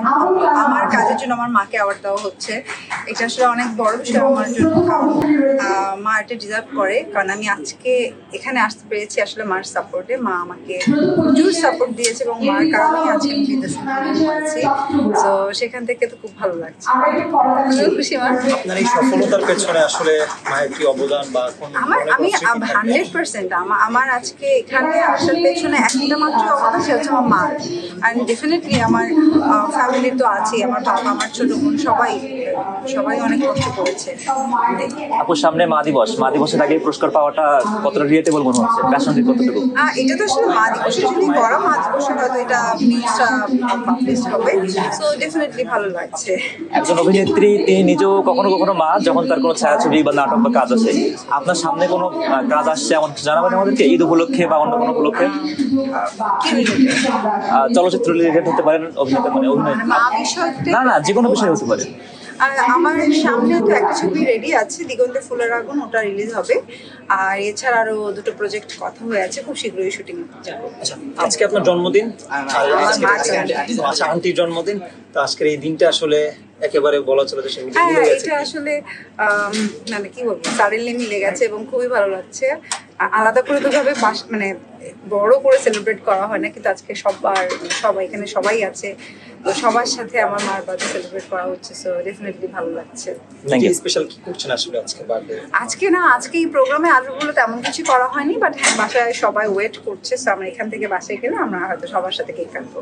আম- আমার কাজের জন্য আমার মাকে অ্যাওয়ার্ড দেওয়া হচ্ছে। এটা আসলে অনেক বড় বিষয় আমার জন্য। কারণ মা এটা ডিজার্ভ করে কারণ আমি আজকে এখানে আসতে পেরেছি আসলে মার সাপোর্টে মা আমাকে প্রচুর সাপোর্ট দিয়েছে এবং মার কারণে আজকে আমি সেখান থেকে তো খুব ভালো লাগছে। তুমিও খুশি মা। আপনার এই সফলতার পেছনে আসলে মায়ের কি অবদান বা আমার আমি হান্ড্রেড পার্সেন্ট আমার আজকে এখানে আসার পেছনে একটা মাত্র অবদান সে হচ্ছে আমার মা। অ্যান্ড ডেফিনেটলি আমার ফ্যামিলি তো আছে আমার বাবা আমার ছোট বোন সবাই সবাই অনেক কষ্ট করেছে। আপুর সামনে মা দিবস। মা দিবসের আগে পুরস্কার পাওয়াটা কতটা রিলেটেবল মনে হচ্ছে? কতটুকু? এটা তো আসলে মা দিবসের জন্যই করা। মা দিবসে হয়তো এটা নিউজটা পাবলিশ হবে। সো ডেফিনেটলি ভালো লাগছে। একজন অভিনেত্রী তিনি নিজেও কখনো কখনো মা যখন তার কোনো ছায়াছবি বা নাটক বা কাজ আছে আপনার সামনে কোনো কাজ আসছে এমন কিছু জানাবেন আমাদেরকে? ঈদ উপলক্ষে বা অন্য কোনো উপলক্ষে? চলচ্চিত্র রিলেটেড হতে পারেন অভিনেতা মানে অভিনয় মানে না না যে কোনো বিষয় হতে পারে। আর আমার সামনে তো একটা ছবি রেডি আছে দিগন্তে ফুলের আগুন ওটা রিলিজ হবে। আর এছাড়া আরও দুটো প্রজেক্ট কথা হয়ে আছে খুব শীঘ্রই শুটিং যাবে। আচ্ছা, আজকে আপনার জন্মদিন? আচ্ছা আন্টির জন্মদিন। তো আজকের এই দিনটা আসলে একেবারে বলা চলে যে হ্যাঁ হ্যাঁ, এটা আসলে মানে কি বলব সাডেনলি মিলে গেছে এবং খুবই ভালো লাগছে। আলাদা করে তো ভাবে বাস মানে বড় করে সেলিব্রেট করা হয় না কিন্তু আজকে সবার সবাই এখানে সবাই আছে। তো সবার সাথে আমার মার বার্থডে সেলিব্রেট করা হচ্ছে সো ডেফিনেটলি ভালো লাগছে। স্পেশাল কি করছেন আসলে আজকে বার্থডে? আজকে না আজকে এই প্রোগ্রামে আসব তেমন কিছু করা হয়নি বাট হ্যাঁ বাসায় সবাই ওয়েট করছে সো আমরা এখান থেকে বাসায় গেলে আমরা হয়তো সবার সাথে কেক কাটবো